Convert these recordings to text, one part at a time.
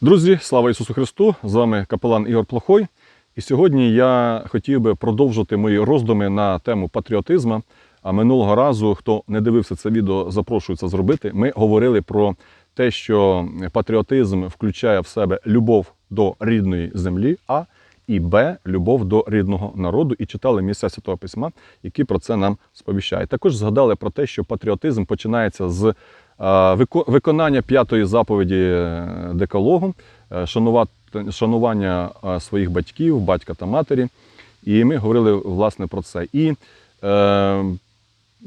Друзі, слава Ісусу Христу! З вами капелан Ігор Плохой. І сьогодні я хотів би продовжити мої роздуми на тему патріотизму. А минулого разу, хто не дивився це відео, запрошую це зробити. Ми говорили про те, що патріотизм включає в себе любов до рідної землі, а і Б любов до рідного народу, і читали місця Святого Письма, які про це нам сповіщають. Також згадали про те, що патріотизм починається з виконання п'ятої заповіді е, Декалогу, е, шанування е, своїх батьків, батька та матері. І ми говорили власне про це. І е,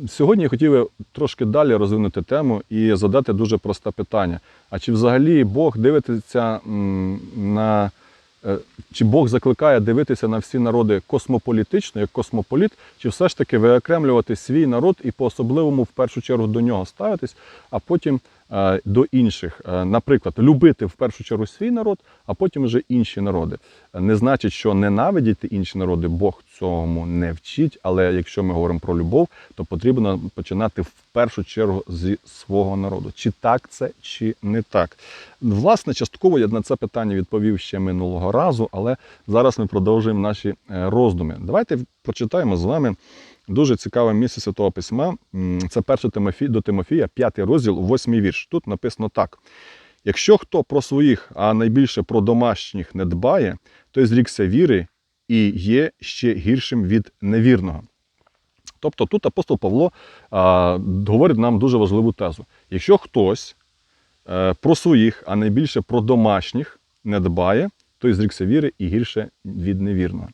сьогодні я хотів трошки далі розвинути тему і задати дуже просте питання: а чи взагалі Бог дивиться на чи Бог закликає дивитися на всі народи космополітично, як космополіт, чи все ж таки виокремлювати свій народ і по-особливому в першу чергу до нього ставитись, а потім е, до інших. Е, Наприклад, любити в першу чергу свій народ, а потім вже інші народи. Е, Не значить, що ненавидіти інші народи, Бог цьому не вчить. Але якщо ми говоримо про любов, то потрібно починати в першу чергу зі свого народу. Чи так це, чи не так? Власне, частково я на це питання відповів ще минулого разу, але зараз ми продовжуємо наші е, роздуми. Давайте прочитаємо з вами дуже цікаве місце Святого Письма. Це перше Тимофій, до Тимофія, п'ятий розділ, восьмий вірш. Тут написано так: якщо хто про своїх, а найбільше про домашніх не дбає, той зрікся віри і є ще гіршим від невірного. Тобто тут апостол Павло а, говорить нам дуже важливу тезу. Якщо хтось е, про своїх, а найбільше про домашніх не дбає, той зрікся віри і гірше від невірного.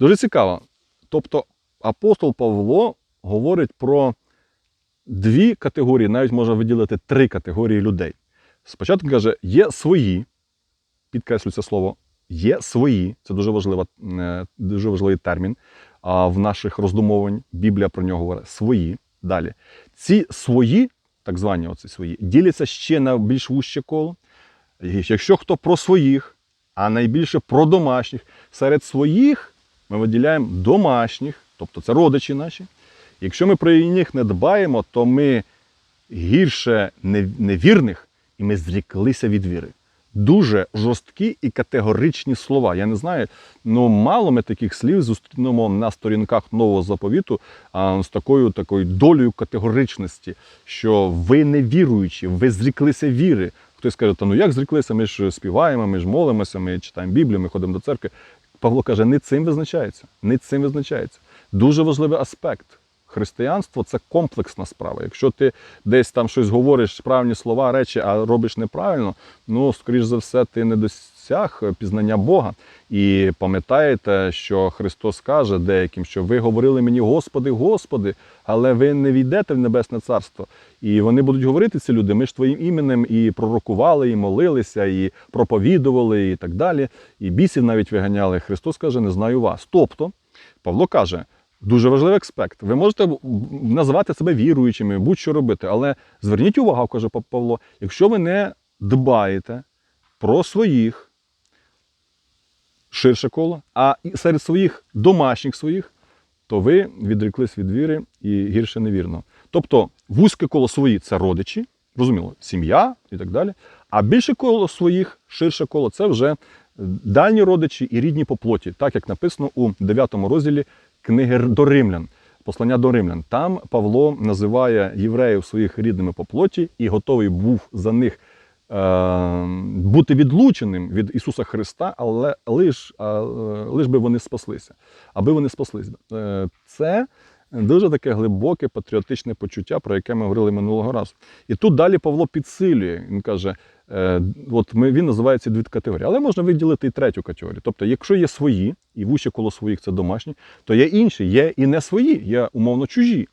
Дуже цікаво. Тобто апостол Павло говорить про дві категорії, навіть можна виділити три категорії людей. Спочатку каже, є свої, підкреслю це слово, є свої, це дуже, важлива, е, дуже важливий термін в наших роздумовань. Біблія про нього говорить свої. Далі. Ці свої, так звані оці свої, діляться ще на більш вуще коло. Якщо хто про своїх, а найбільше про домашніх, серед своїх ми виділяємо домашніх, тобто це родичі наші. Якщо ми про них не дбаємо, то ми гірше невірних і ми зріклися від віри. Дуже жорсткі і категоричні слова. Я не знаю, ну мало ми таких слів зустрінемо на сторінках нового заповіту а, з такою такою долею категоричності, що ви не віруючі, ви зріклися віри. Хтось каже, та ну як зріклися? Ми ж співаємо, ми ж молимося, ми читаємо Біблію, ми ходимо до церкви. Павло каже, не цим визначається. Не цим визначається. Дуже важливий аспект. Християнство це комплексна справа. Якщо ти десь там щось говориш, правильні слова, речі, а робиш неправильно, ну, скоріш за все, ти не досяг пізнання Бога. І пам'ятаєте, що Христос каже деяким, що ви говорили мені, Господи, Господи, але ви не війдете в Небесне Царство. І вони будуть говорити ці люди, ми ж твоїм іменем і пророкували, і молилися, і проповідували, і так далі. І бісів навіть виганяли. Христос каже, не знаю вас. Тобто, Павло каже, Дуже важливий аспект. Ви можете називати себе віруючими, будь-що робити, але зверніть увагу, каже Павло, якщо ви не дбаєте про своїх ширше коло, а серед своїх домашніх своїх, то ви відреклись від віри і гірше невірно. Тобто вузьке коло свої це родичі, розуміло, сім'я і так далі. А більше коло своїх, ширше коло це вже дальні родичі і рідні по плоті, так як написано у 9 розділі книги до римлян, послання до римлян. Там Павло називає євреїв своїх рідними по плоті і готовий був за них е, бути відлученим від Ісуса Христа, але лиш, лиш би вони спаслися. Аби вони спаслися. Е, це дуже таке глибоке патріотичне почуття, про яке ми говорили минулого разу. І тут далі Павло підсилює. Він каже. Е, От ми, він називає ці дві категорії, але можна виділити і третю категорію. Тобто, якщо є свої, і вуще коло своїх це домашні, то є інші, є і не свої, є умовно чужі.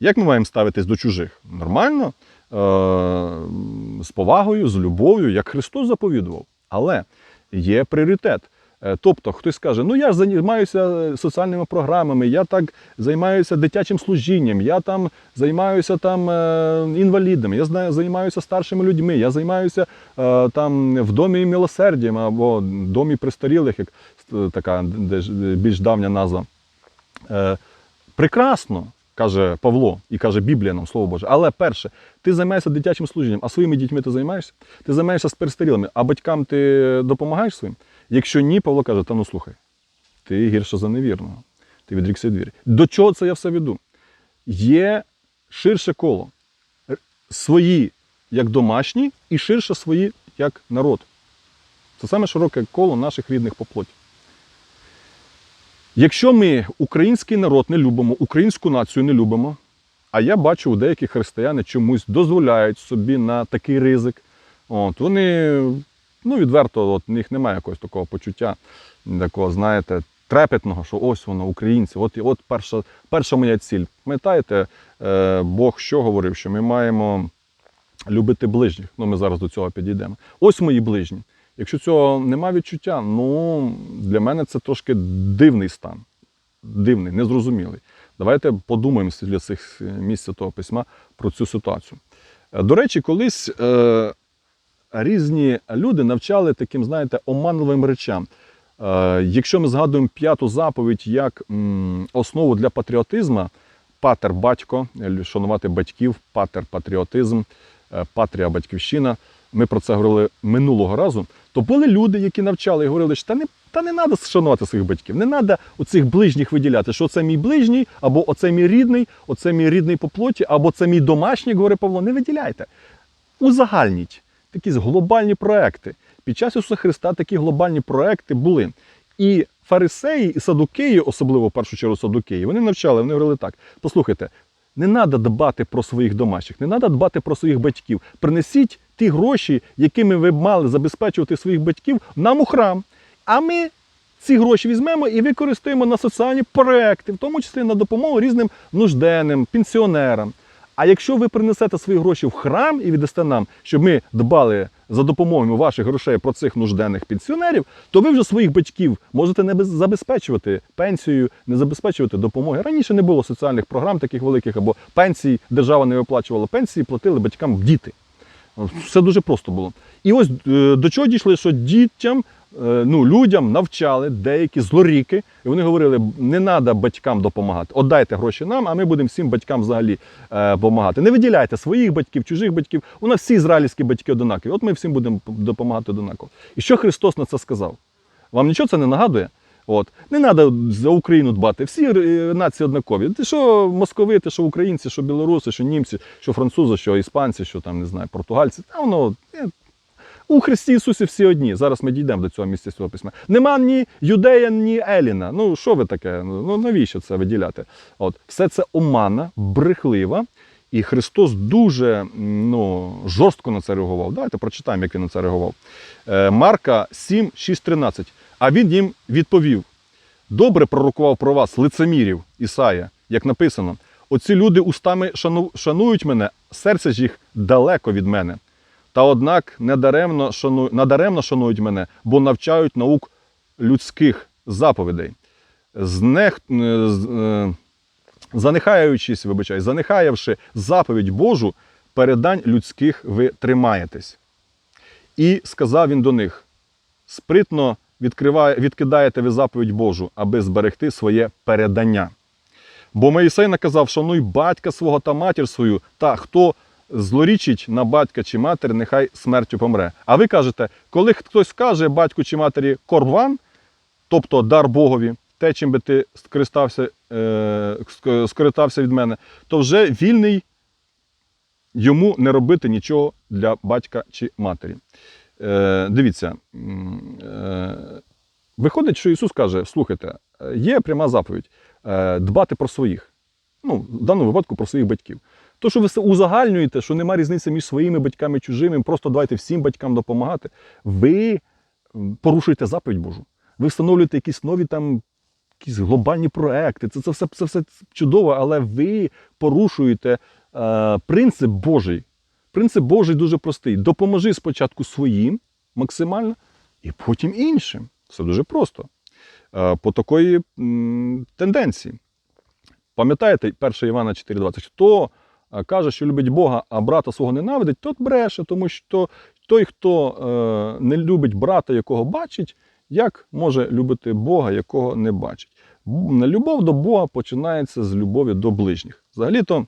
Як ми маємо ставитись до чужих? Нормально, е- з повагою, з любов'ю, як Христос заповідував. Але є пріоритет. Е, Тобто хтось каже, ну я ж займаюся соціальними програмами, я так займаюся дитячим служінням, я там займаюся там е, інвалідами, я займаюся старшими людьми, я займаюся е, там в домі милосердям або домі престарілих, як е, така більш давня назва. Е, Прекрасно. каже Павло і каже Біблія нам, Слово Боже. Але перше, ти займаєшся дитячим служінням, а своїми дітьми ти займаєшся? Ти займаєшся з перестарілими, а батькам ти допомагаєш своїм? Якщо ні, Павло каже, та ну слухай, ти гірше за невірного. Ти відрікся від. До чого це я все веду? Є ширше коло. Свої як домашні, і ширше свої як народ. Це саме широке коло наших рідних по плоті. Якщо ми український народ не любимо, українську націю не любимо, а я бачу, у деяких християни чомусь дозволяють собі на такий ризик. От, вони, ну, відверто, от, в них немає якогось такого почуття, такого, знаєте, трепетного, що ось воно, українці, от, от перша, перша моя ціль. Пам'ятаєте, е, Бог що говорив, що ми маємо любити ближніх. Ну, ми зараз до цього підійдемо. Ось мої ближні. Якщо цього нема відчуття, ну для мене це трошки дивний стан. Дивний, незрозумілий. Давайте подумаємо для цих місць того письма про цю ситуацію. Е, До речі, колись е, різні люди навчали таким, знаєте, оманливим речам. Е, якщо ми згадуємо п'яту заповідь як основу для патріотизму, патер батько, е, шанувати батьків, патер патріотизм, е, патрія батьківщина. Ми про це говорили минулого разу. То були люди, які навчали і говорили, що та не, та не треба шанувати своїх батьків, не треба оцих ближніх виділяти, що це мій ближній, або оце мій рідний, оце мій рідний по плоті, або це мій домашній, говорить Павло. Не виділяйте. Узагальніть такі глобальні проекти. Під час Ісуса Христа такі глобальні проекти були. І фарисеї, і садукеї, особливо в першу чергу садукеї, вони навчали, вони говорили так: послухайте, не треба дбати про своїх домашніх, не треба дбати про своїх батьків. Принесіть ті гроші, якими ви б мали забезпечувати своїх батьків, нам у храм. А ми ці гроші візьмемо і використаємо на соціальні проекти, в тому числі на допомогу різним нужденним, пенсіонерам. А якщо ви принесете свої гроші в храм і віддасте нам, щоб ми дбали за допомогою ваших грошей про цих нужденних пенсіонерів, то ви вже своїх батьків можете не забезпечувати пенсією, не забезпечувати допомоги. Раніше не було соціальних програм таких великих або пенсій, держава не виплачувала пенсії, платили батькам діти. Все дуже просто було. І ось е, до чого дійшли, що дітям, е, ну, людям навчали деякі злоріки, і вони говорили, не треба батькам допомагати. Отдайте гроші нам, а ми будемо всім батькам взагалі е, допомагати. Не виділяйте своїх батьків, чужих батьків. У нас всі ізраїльські батьки одинакові. От ми всім будемо допомагати одинаково. І що Христос на це сказав? Вам нічого це не нагадує? От. Не треба за Україну дбати. Всі е, нації однакові. Ти що московити, що українці, що білоруси, що німці, що французи, що іспанці, що там, не знаю, португальці. Та воно. е, У Христі Ісусі всі одні. Зараз ми дійдемо до цього місця цього письма. Нема ні юдея, ні Еліна. Ну що ви таке? Ну навіщо це виділяти? От все це омана, брехлива. І Христос дуже ну, жорстко на це реагував. Давайте прочитаємо, як він на це реагував. Е, Марка 7, 6, 13. А він їм відповів: добре пророкував про вас, лицемірів Ісая, як написано. Оці люди устами шану- шанують мене, серце ж їх далеко від мене. Та однак недаремно шану... надаремно шанують мене, бо навчають наук людських заповідей. Знех... е, е, Занехаючись, вибачай, занехаявши заповідь Божу, передань людських ви тримаєтесь. І сказав він до них: спритно відкидаєте ви заповідь Божу, аби зберегти своє передання. Бо Моїсей наказав: шануй батька свого та матір свою, та хто злорічить на батька чи матір, нехай смертю помре. А ви кажете, коли хтось каже батьку чи матері корбан, тобто дар Богові, те, чим би ти скористався, е, скористався від мене, то вже вільний йому не робити нічого для батька чи матері. Е, дивіться, е, виходить, що Ісус каже: слухайте, є пряма заповідь е, дбати про своїх. Ну, в даному випадку про своїх батьків. То, що ви узагальнюєте, що нема різниці між своїми батьками і чужими, просто давайте всім батькам допомагати, ви порушуєте заповідь Божу. Ви встановлюєте якісь нові там якісь глобальні проекти. Це, це, все, це все чудово, але ви порушуєте е, принцип Божий. Принцип Божий дуже простий. Допоможи спочатку своїм максимально, і потім іншим. Все дуже просто. Е, по такої тенденції. Пам'ятаєте 1 Івана 4,20? Хто е, каже, що любить Бога, а брата свого ненавидить, тот бреше, тому що той, хто е, не любить брата, якого бачить, як може любити Бога, якого не бачить. Любов до Бога починається з любові до ближніх. Взагалі-то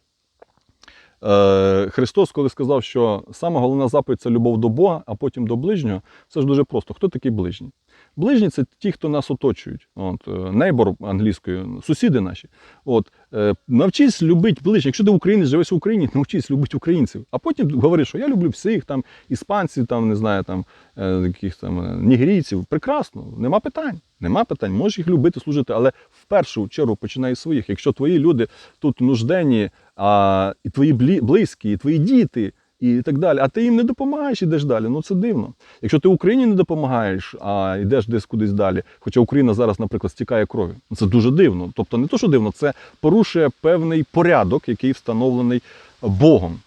Христос, коли сказав, що сама головна заповідь це любов до Бога, а потім до ближнього, це ж дуже просто. Хто такий ближній? Ближні це ті, хто нас оточують. От, Нейбор англійською, сусіди наші. От, е, навчись любити ближніх. Якщо ти українець живеш в Україні, навчись любити українців. А потім говори, що я люблю всіх, там, іспанців, там, не знаю, там, е, яких там е, нігерійців. Прекрасно, нема питань. Нема питань. Можеш їх любити, служити, але в першу чергу починай з своїх. Якщо твої люди тут нужденні, а, і твої близькі, і твої діти. І так далі, а ти їм не допомагаєш, ідеш далі. Ну це дивно. Якщо ти Україні не допомагаєш, а йдеш десь кудись далі, хоча Україна зараз, наприклад, стікає кров'ю, ну, це дуже дивно. Тобто не то, що дивно, це порушує певний порядок, який встановлений Богом.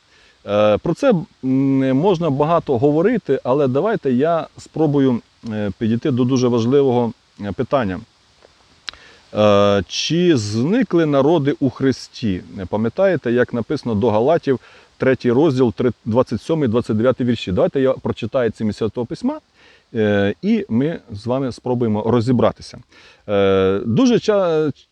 Е, Про це можна багато говорити, але давайте я спробую е, підійти до дуже важливого е, питання. Е, Чи зникли народи у Христі? Пам'ятаєте, як написано до Галатів, 3 розділ, 27-29 вірші. Давайте я прочитаю ці місця письма, е, і ми з вами спробуємо розібратися. Е, Дуже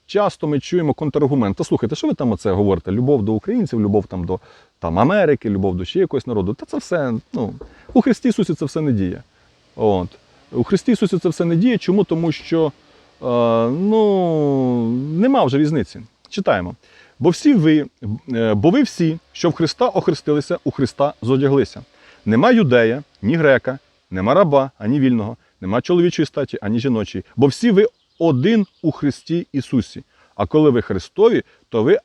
часто ми чуємо контраргумент. Та слухайте, що ви там оце говорите? Любов до українців, любов там до там, Америки, любов до ще якогось народу. Та це все, ну, у Христі Ісусі це все не діє. От. У Христі Ісусі це все не діє. Чому? Тому що ну, нема вже різниці. Читаємо. Бо всі ви, е, бо ви всі, що в Христа охрестилися, у Христа зодяглися. Нема юдея, ні грека, нема раба, ані вільного, нема чоловічої статі, ані жіночої. Бо всі ви один у Христі Ісусі. А коли ви Христові, то ви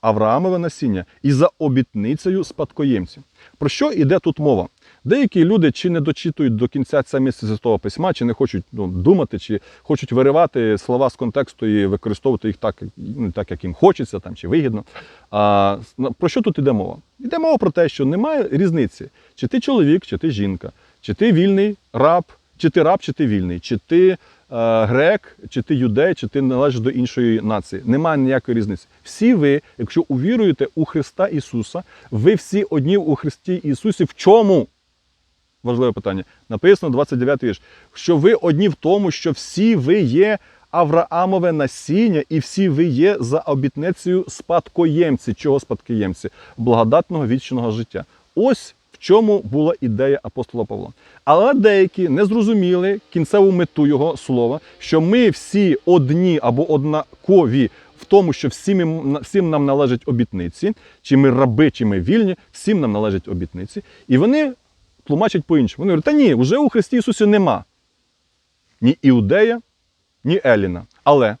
Авраамове насіння і за обітницею спадкоємці. Про що йде тут мова? Деякі люди чи не дочитують до кінця це місце Святого Письма, чи не хочуть ну, думати, чи хочуть виривати слова з контексту і використовувати їх так, ну, так як їм хочеться там, чи вигідно. А, про що тут йде мова? Йде мова про те, що немає різниці, чи ти чоловік, чи ти жінка, чи ти вільний раб, чи ти раб, чи ти вільний, чи ти е, грек, чи ти юдей, чи ти належиш до іншої нації. Немає ніякої різниці. Всі ви, якщо увіруєте у Христа Ісуса, ви всі одні у Христі Ісусі. В чому? Важливе питання. Написано 29 вірш. Що ви одні в тому, що всі ви є Авраамове насіння, і всі ви є за обітницею спадкоємці. Чого спадкоємці? Благодатного вічного життя. Ось в чому була ідея апостола Павла. Але деякі не зрозуміли кінцеву мету його слова, що ми всі одні або однакові в тому, що всім, всім нам належать обітниці, чи ми раби, чи ми вільні, всім нам належать обітниці. І вони тлумачать по-іншому. Вони говорять, та ні, вже у Христі Ісусі нема ні іудея, ні Еліна. Але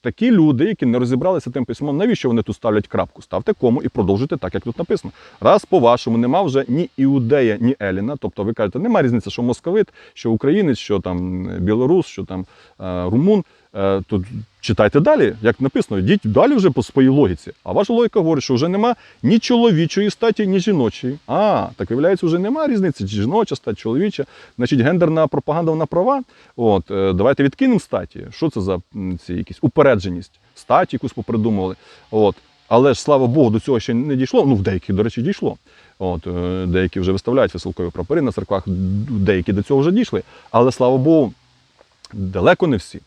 такі люди, які не розібралися тим письмом, навіщо вони тут ставлять крапку? Ставте кому і продовжуйте так, як тут написано. Раз по-вашому нема вже ні іудея, ні Еліна. Тобто ви кажете, немає різниці, що московит, що українець, що там білорус, що там е, румун. Е, Тут читайте далі, як написано, йдіть далі вже по своїй логіці. А ваша логіка говорить, що вже нема ні чоловічої статі, ні жіночої. А, так виявляється, вже немає різниці, чи жіноча стать, чоловіча. Значить, гендерна пропаганда вона права. От, е, давайте відкинемо статі. Що це за ці якісь упередженість? Статі якусь попридумували. От. Але ж слава Богу, до цього ще не дійшло. Ну, в деяких, до речі, дійшло. От, е, деякі вже виставляють веселкові прапори на церквах, деякі до цього вже дійшли. Але слава Богу, далеко не всі.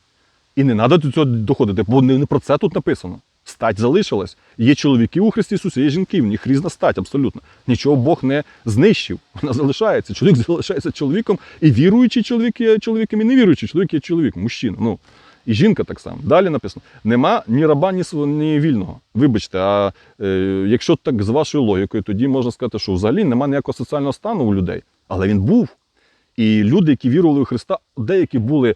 І не треба до цього доходити, бо не про це тут написано. Стать залишилась. Є чоловіки у Христі Ісусі, є жінки, в них різна стать, абсолютно. Нічого Бог не знищив. Вона залишається. Чоловік залишається чоловіком, і віруючий чоловік є чоловіком, і невіруючий чоловік є чоловіком, мужчина. Ну, і жінка так само. Далі написано: нема ні раба, ні, ні вільного. Вибачте, а е, якщо так з вашою логікою, тоді можна сказати, що взагалі нема ніякого соціального стану у людей. Але він був. І люди, які вірували у Христа, деякі були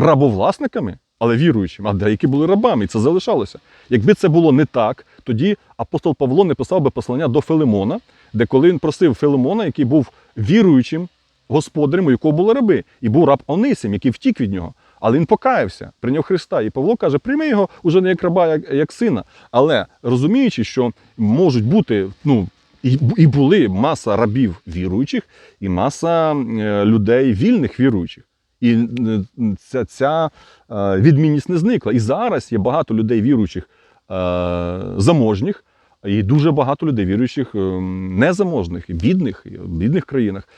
рабовласниками, але віруючими, а деякі були рабами, і це залишалося. Якби це було не так, тоді апостол Павло не писав би послання до Филимона, де коли він просив Филимона, який був віруючим господарем, у якого були раби, і був раб Онисим, який втік від нього. Але він покаявся, прийняв Христа. І Павло каже: прийми його уже не як раба, як, як сина. Але розуміючи, що можуть бути, ну, і, і були маса рабів віруючих, і маса е, людей вільних віруючих. І е, ця, ця е, відмінність не зникла. І зараз є багато людей віруючих е, заможніх, і дуже багато людей віруючих незаможних, бідних, в бідних країнах.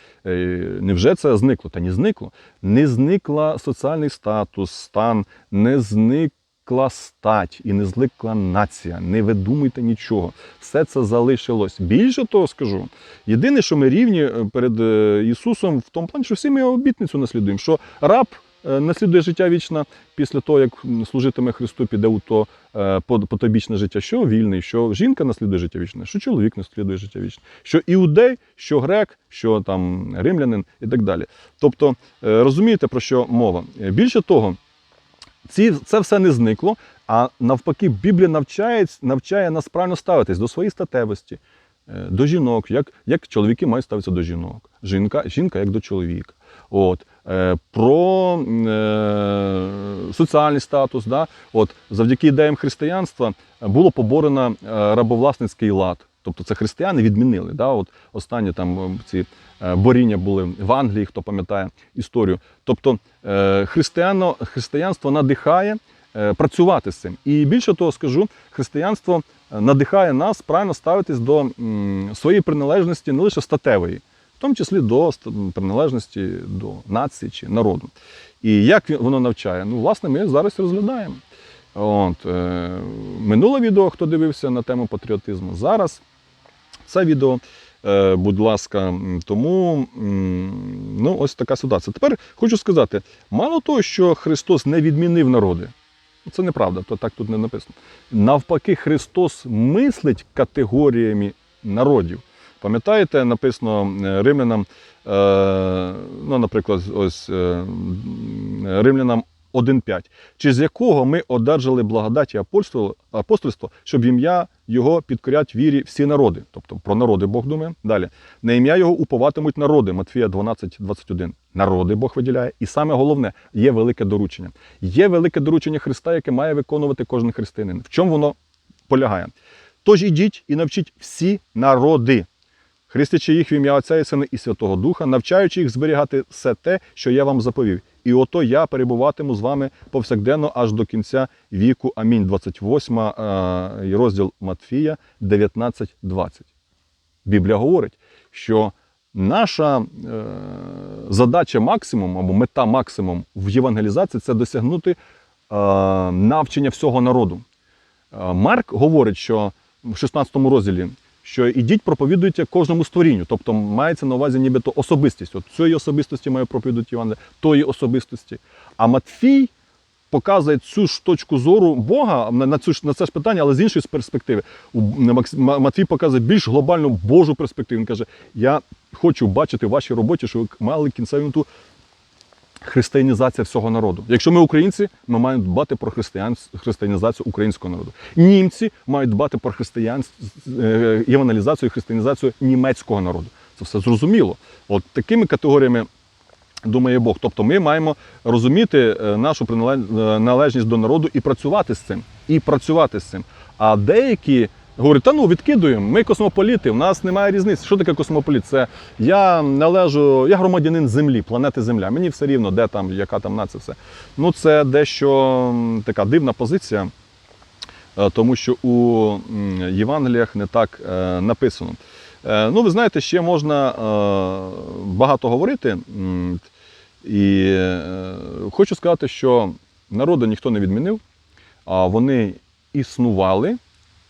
Невже це зникло? Та не зникло. Не зникла соціальний статус, стан, не зник зникла стать і не зникла нація. Не видумуйте нічого. Все це залишилось. Більше того скажу. Єдине, що ми рівні е, перед е, Ісусом в тому плані, що всі ми обітницю наслідуємо, що раб е, наслідує життя вічне після того, як служитиме Христу, піде у то потобічне життя, що вільний, що жінка наслідує життя вічне, що чоловік наслідує життя вічне, що іудей, що грек, що там римлянин і так далі. Тобто, розумієте, про що мова? Більше того, ці, це все не зникло, а навпаки, Біблія навчає, навчає нас правильно ставитись до своєї статевості, е, до жінок, як, як чоловіки мають ставитися до жінок, жінка, жінка як до чоловіка. От, е, про е, соціальний статус. Да? От, завдяки ідеям християнства було поборено е, рабовласницький лад. Тобто це християни відмінили. Да? От останні там е, ці е, боріння були в Англії, хто пам'ятає історію. Тобто е, християно, християнство надихає працювати з цим. І більше того скажу, християнство надихає нас правильно ставитись до своєї приналежності не лише статевої, в тому числі до приналежності до нації чи народу. І як воно навчає? Ну, власне, ми зараз розглядаємо. От, минуле відео, хто дивився на тему патріотизму, зараз це відео, е, будь ласка, тому ну, ось така ситуація. Тепер хочу сказати: мало того, що Христос не відмінив народи. Це неправда, то так тут не написано. Навпаки, Христос мислить категоріями народів. Пам'ятаєте, написано е, римлянам, е, ну, наприклад, ось римлянам 1.5, чи з якого ми одержали благодать і апостол- апостольство, щоб ім'я Його підкорять вірі всі народи. Тобто про народи Бог думає. Далі. На ім'я Його уповатимуть народи. Матфія 12.21. Народи Бог виділяє. І саме головне, є велике доручення. Є велике доручення Христа, яке має виконувати кожен християнин. В чому воно полягає? Тож ідіть і навчіть всі народи, хрестячи їх в ім'я Отця і Сина і Святого Духа, навчаючи їх зберігати все те, що я вам заповів. І ото я перебуватиму з вами повсякденно аж до кінця віку. Амінь. 28 е, розділ Матфія 19.20. Біблія говорить, що наша е, задача максимум або мета максимум в євангелізації це досягнути е, навчення всього народу. Е, Марк говорить, що в 16 розділі, що ідіть проповідуйте кожному створінню. Тобто мається на увазі нібито особистість. От цієї особистості має проповідувати Іван, тої особистості. А Матфій показує цю ж точку зору Бога на, цю на це ж питання, але з іншої перспективи. У- Макс- Ма- Матвій показує більш глобальну Божу перспективу. Він каже: Я хочу бачити в вашій роботі, що ви мали кінцеву мету християнізація всього народу. Якщо ми українці, ми маємо дбати про християн, християнізацію українського народу. Німці мають дбати про християн, е, євангелізацію і християнізацію німецького народу. Це все зрозуміло. От такими категоріями думає Бог. Тобто ми маємо розуміти е, нашу е, належність до народу і працювати з цим. І працювати з цим. А деякі говорять, та ну відкидуємо, ми космополіти, в нас немає різниці. Що таке космополіт? Це я належу, я громадянин Землі, планети Земля. Мені все рівно, де там, яка там нація, все. Ну це дещо така дивна позиція. Е, тому що у Євангеліях не так е, написано. Е, Ну, ви знаєте, ще можна багато говорити. І хочу сказати, що народу ніхто не відмінив, а вони існували,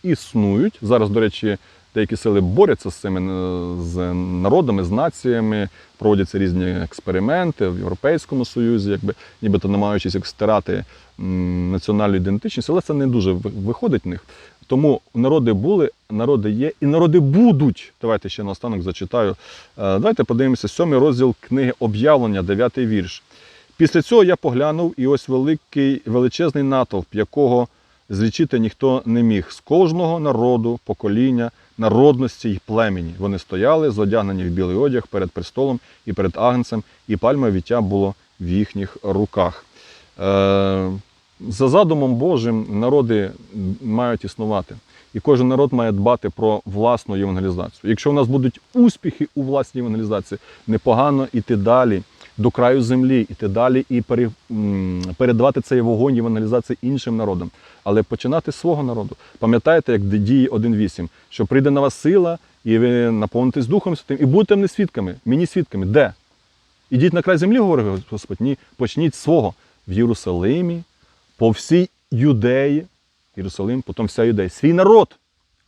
існують. Зараз, до речі, деякі сили борються з цими е, з народами, з націями, проводяться різні експерименти в Європейському Союзі, якби нібито намагаючись як стирати національну ідентичність, але це не дуже виходить в них. Тому народи були, народи є, і народи будуть. Давайте ще наостанок зачитаю. Е, Давайте подивимося сьомий розділ книги Об'явлення, дев'ятий вірш. Після цього я поглянув, і ось великий величезний натовп, якого злічити ніхто не міг. З кожного народу, покоління, народності й племені. Вони стояли, зодягнені в білий одяг перед престолом і перед агнцем, і пальмове віття було в їхніх руках. Е, за задумом Божим народи мають існувати. І кожен народ має дбати про власну євангелізацію. Якщо у нас будуть успіхи у власній євангелізації, непогано йти далі до краю землі, іти далі і передавати цей вогонь євангелізації іншим народам, але починати з свого народу. Пам'ятаєте, як діє 1.8, що прийде на вас сила, і ви наповнитесь Духом Святим, і будете мені свідками. Мені свідками. Де? Ідіть на край землі, говорить Господь. Ні, почніть свого в Єрусалимі, по всій юдеї, Єрусалим, потім вся юдея, свій народ,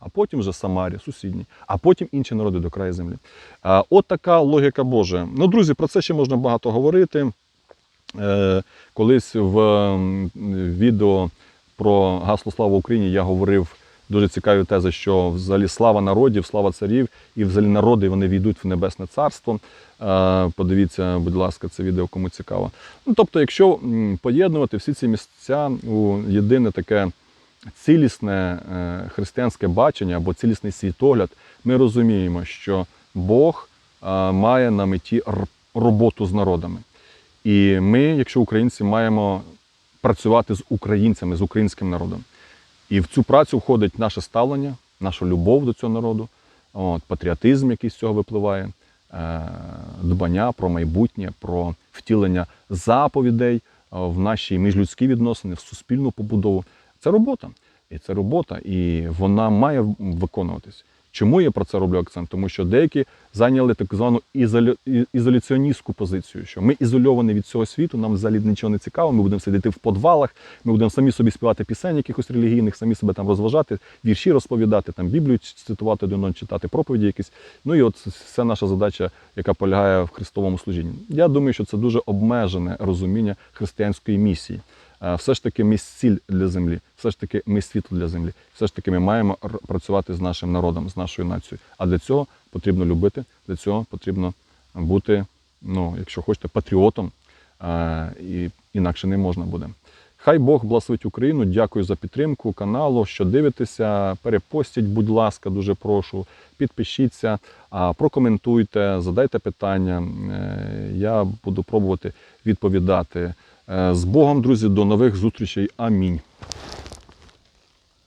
а потім вже Самарія, сусідній, а потім інші народи до краю землі. От така логіка Божа. Ну, друзі, про це ще можна багато говорити. Е, Колись в відео про гасло Слава Україні я говорив дуже цікаві тези, що взагалі слава народів, слава царів, і взагалі народи вони війдуть в Небесне Царство. Е, Подивіться, будь ласка, це відео кому цікаво. Ну, тобто, якщо поєднувати всі ці місця у єдине таке цілісне е, християнське бачення або цілісний світогляд, ми розуміємо, що Бог е, має на меті роботу з народами. І ми, якщо українці, маємо працювати з українцями, з українським народом. І в цю працю входить наше ставлення, наша любов до цього народу, от, патріотизм, який з цього випливає, е, дбання про майбутнє, про втілення заповідей в наші міжлюдські відносини, в суспільну побудову. Це робота. І це робота, і вона має виконуватись. Чому я про це роблю акцент? Тому що деякі зайняли так звану ізолю... ізоляціоністську позицію, що ми ізольовані від цього світу, нам взагалі нічого не цікаво, ми будемо сидіти в подвалах, ми будемо самі собі співати пісень якихось релігійних, самі себе там розважати, вірші розповідати, там Біблію цитувати одного, читати проповіді якісь. Ну і от це наша задача, яка полягає в христовому служінні. Я думаю, що це дуже обмежене розуміння християнської місії. Е, Все ж таки ми ціль для землі, все ж таки ми світло для землі. Все ж таки ми маємо працювати з нашим народом, з нашою нацією. А для цього потрібно любити, для цього потрібно бути, ну, якщо хочете, патріотом, е, і інакше не можна буде. Хай Бог благословить Україну. Дякую за підтримку каналу. Що дивитеся, перепостіть, будь ласка, дуже прошу. Підпишіться, прокоментуйте, задайте питання. Е, Я буду пробувати відповідати. Е, З Богом, друзі, до нових зустрічей. Амінь.